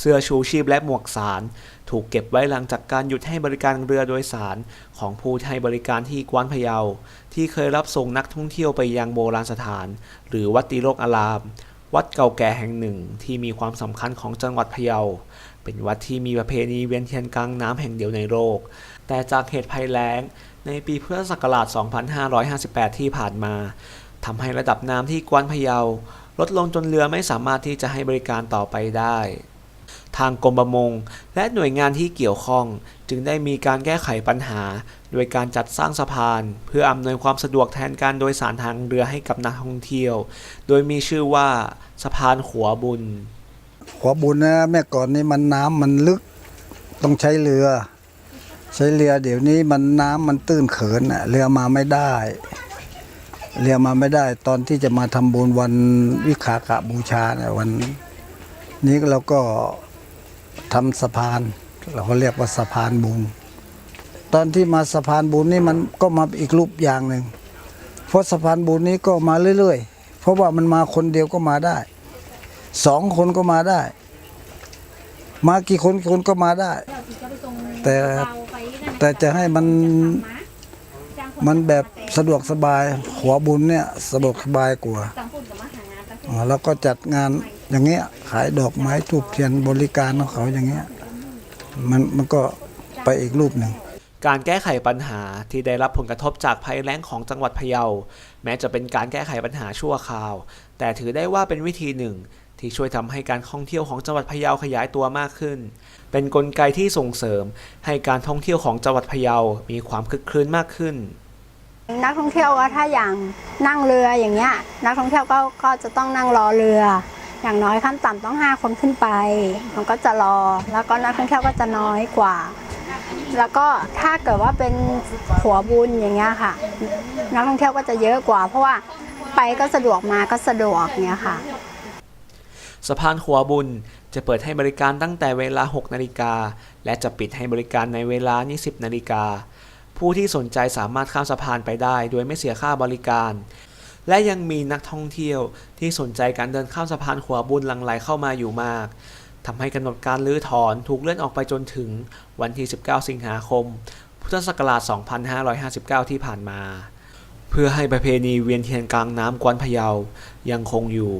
เสื้อชูชีพและหมวกสาร ถูกเก็บไว้หลังจากการหยุดให้บริการเรือโดยสารของผู้ให้บริการที่กวานพะเยา ที่เคยรับส่งนักท่องเที่ยวไปยังโบราณสถาน หรือวัดตีโลกอาราม วัดเก่าแก่แห่งหนึ่งที่มีความสำคัญของจังหวัดพะเยา เป็นวัดที่มีประเพณีเวียนเทียนกลางน้ำแห่งเดียวในโลก แต่จากเหตุภัยแล้ง ในปีพุทธศักราช 2558 ที่ผ่านมาทำให้ระดับน้ำที่กวานพะเยาลดลงจนเรือไม่สามารถที่จะให้บริการต่อไปได้ ทางกรมประมง และหน่วยงานที่เกี่ยวข้อง จึงได้มีการแก้ไขปัญหา โดยการจัดสร้างสะพาน เพื่ออำนวยความสะดวกแทนการโดยสารทางเรือให้กับนักท่องเที่ยว โดยมีชื่อว่าสะพานขัวบุญหัวบุญนะแม่ก่อนนี่มันน้ำมันลึกต้องใช้เรือ ใช้เรือเดี๋ยวนี้มันน้ำมันตื้นเขินน่ะเรือมาไม่ได้เรือมาไม่ได้ตอนที่จะมาทำบุญวันวิขากะบูชาเนี่ยวันนี้เราก็ ทำสะพาน เราก็เรียกว่าสะพานบุญ ตอนที่มาสะพานบุญนี่มันก็มาอีกรูปอย่างหนึ่งเพราะสะพานบุญนี้ก็มาเรื่อยๆ เพราะว่ามันมาคนเดียวก็มาได้สองคนก็มาได้ มากี่คนคนก็มาได้ แต่แต่จะให้มันมันแบบสะดวกสบายหัวบุญเนี่ยสะดวกสบายกว่า แล้วก็จัดงาน อย่างเงี้ยขายดอกไม้ทูบเทียนบริการของเขาอย่างเงี้ยมันมันก็ไปอีกรูปหนึ่งการแก้ไขปัญหาที่ได้รับผลกระทบจากภัยแล้งของจังหวัดพะเยา แม้จะเป็นการแก้ไขปัญหาชั่วคราว แต่ถือได้ว่าเป็นวิธีหนึ่ง ที่ช่วยทำให้การท่องเที่ยวของจังหวัดพะเยาขยายตัวมากขึ้น เป็นนกลไกที่ส่งเสริมให้การท่องเที่ยวของจังหวัดพะเยา มีความคึกครื้นมากขึ้น นักท่องเที่ยวก็ถ้าอย่างนั่งเรืออย่างเงี้ยนักท่องเที่ยวก็ก็จะต้องนั่งรอเรือ อย่างน้อยขั้นต่ำต้อง 5 คนขึ้นไป มันก็จะรอ แล้วก็นักท่องเที่ยวก็จะน้อยกว่า แล้วก็ถ้าเกิดว่าเป็นหัวบุญอย่างเงี้ยค่ะ นักท่องเที่ยวก็จะเยอะกว่า เพราะว่าไปก็สะดวกมาก็สะดวกเงี้ยค่ะ สะพานขัวบุญจะเปิดให้บริการตั้งแต่เวลา 6 นาฬิกา และจะปิดให้บริการในเวลา 20 นาฬิกา ผู้ที่สนใจสามารถข้ามสะพานไปได้ โดยไม่เสียค่าบริการ และยังมีนักท่องเที่ยวที่สนใจการเดินข้ามสะพานขัวบุญหลังไหลเข้ามาอยู่มากทำให้กำหนดการลื้อถอนถูกเลื่อนออกไปจนถึงวันที่ 19 สิงหาคม พุทธศักราช 2559 ที่ผ่านมา เพื่อให้ประเพณีเวียนเทียนกลางน้ำกวนพะเยายังคงอยู่